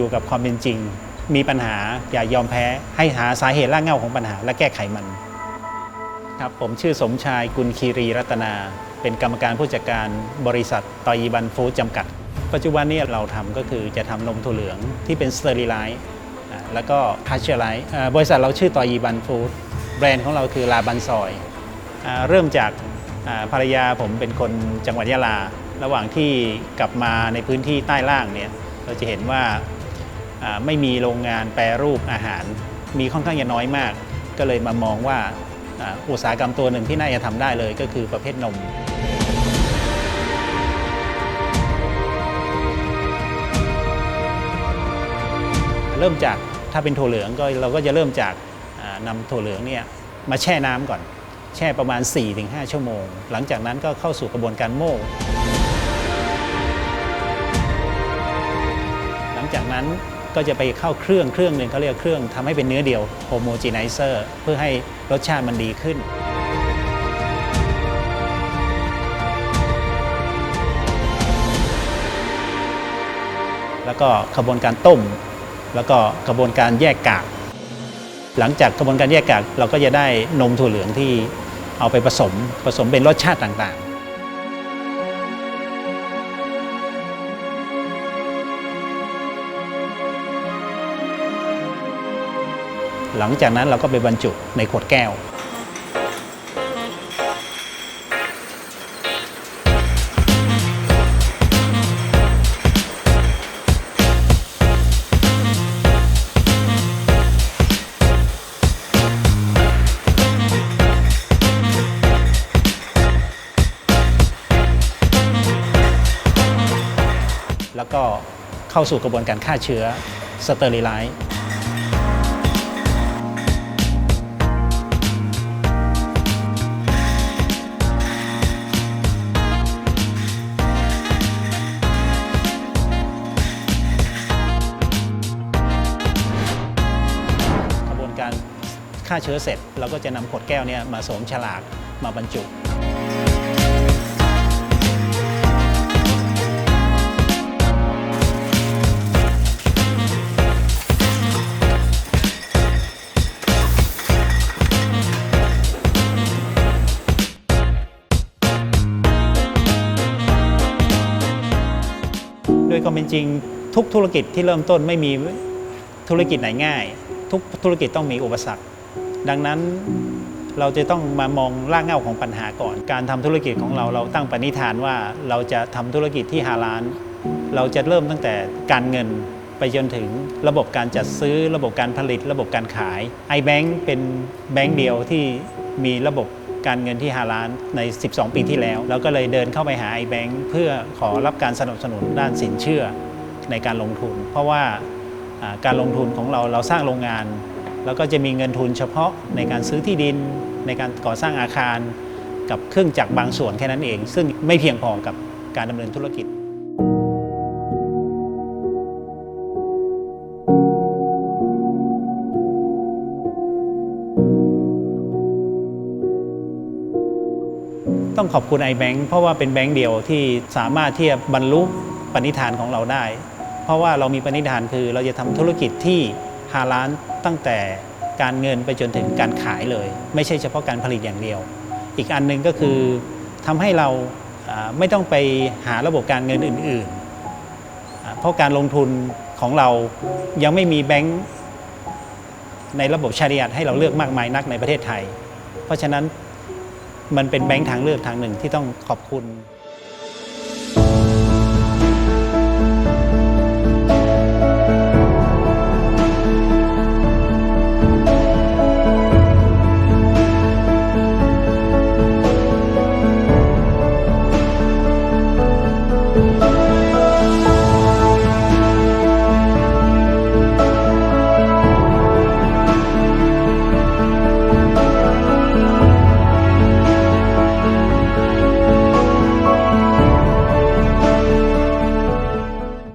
อยู่กับความเป็นจริง มีปัญหาอย่ายอมแพ้ ให้หาสาเหตุรากเหง้าของปัญหาและแก้ไขมัน ครับผมชื่อสมชายกุลคีรีรัตนา เป็นกรรมการผู้จัดการบริษัทตอยีบันฟู้ดจำกัด ปัจจุบันนี้เราทำก็คือจะทำนมถั่วเหลืองที่เป็นสเตอริไลซ์อ่าแล้วก็พาสเชอร์ไลซ์บริษัทเราชื่อตอยีบันฟู้ดแบรนด์ของเราคือลาบันซอยอ่าเริ่มจากอ่าภรรยาผมเป็นคนจังหวัดยะลา ระหว่างที่กลับมาในพื้นที่ใต้ล่างเนี่ย เราจะเห็นว่าอ่า ไม่มีโรงงานแปรรูปอาหาร มีค่อนข้างจะน้อยมาก ก็เลยมามองว่าอุตสาหกรรมตัวหนึ่งที่น่าจะทำได้เลยก็คือประเภทนมเริ่มจากถ้าเป็นถั่วเหลืองก็เราก็จะเริ่มจากอ่านำถั่วเหลืองเนี่ยมาแช่น้ำก่อน แช่ประมาณ 4-5 ชั่วโมง หลังจากนั้นก็เข้าสู่กระบวนการโม่ หลังจากนั้น ก็จะไปเข้าเครื่องเครื่องหนึ่งเขาเรียกเครื่องทำให้เป็นเนื้อเดียว homogenizer เพื่อให้รสชาติมันดีขึ้น แล้วก็กระบวนการต้ม แล้วก็กระบวนการแยกกาก หลังจากกระบวนการแยกกากเราก็จะได้นมถั่วเหลืองที่เอาไปผสมผสมเป็นรสชาติต่างๆ หลังจากนั้นเราก็ไปบรรจุในขวดแก้ว แล้วก็เข้าสู่กระบวนการฆ่าเชื้อสเตอริไลซ์ ฆ่าเชื้อเสร็จ เราก็จะนำขวดแก้วเนี่ยมาสวมฉลากมาบรรจุโดยความเป็นจริงทุกธุรกิจที่เริ่มต้นไม่มีธุรกิจไหนง่าย ทุกธุรกิจต้องมีอุปสรรค ดังนั้นเราจะต้องมามองรากเหง้าของปัญหาก่อน การทำธุรกิจของเราเราตั้งปณิธานว่าเราจะทำธุรกิจที่ฮาลานเราจะเริ่มตั้งแต่การเงินไปจนถึงระบบการจัดซื้อระบบการผลิต ระบบการขาย iBank เป็นแบงก์เดียวที่มีระบบการเงินที่ฮาลานใน 12 ปีที่แล้ว เราก็เลยเดินเข้าไปหา iBank เพื่อขอรับการสนับสนุนด้านสินเชื่อในการลงทุน เพราะว่าการลงทุนของเราเราสร้างโรงงาน แล้วก็จะมีเงินทุนเฉพาะในการซื้อที่ดิน ในการก่อสร้างอาคาร กับเครื่องจักรบางส่วนแค่นั้นเอง ซึ่งไม่เพียงพอกับการดำเนินธุรกิจต้องขอบคุณ iBank เพราะว่าเป็นแบงก์เดียวที่สามารถที่จะบรรลุปณิธานของเราได้ เพราะว่าเรามีปณิธานคือเราจะทำธุรกิจที่ ฮาลานตั้งแต่การเงินไปจนถึงการขายเลย ไม่ใช่เฉพาะการผลิตอย่างเดียว อีกอันหนึ่งก็คือทำให้เราอ่าไม่ต้องไปหาระบบการเงินอื่นๆอ่าเพราะการลงทุนของเรายังไม่มีแบงก์ในระบบชาริยัตให้เราเลือกมากมายนักในประเทศไทย เพราะฉะนั้นมันเป็นแบงค์ทางเลือกทางหนึ่งที่ต้องขอบคุณ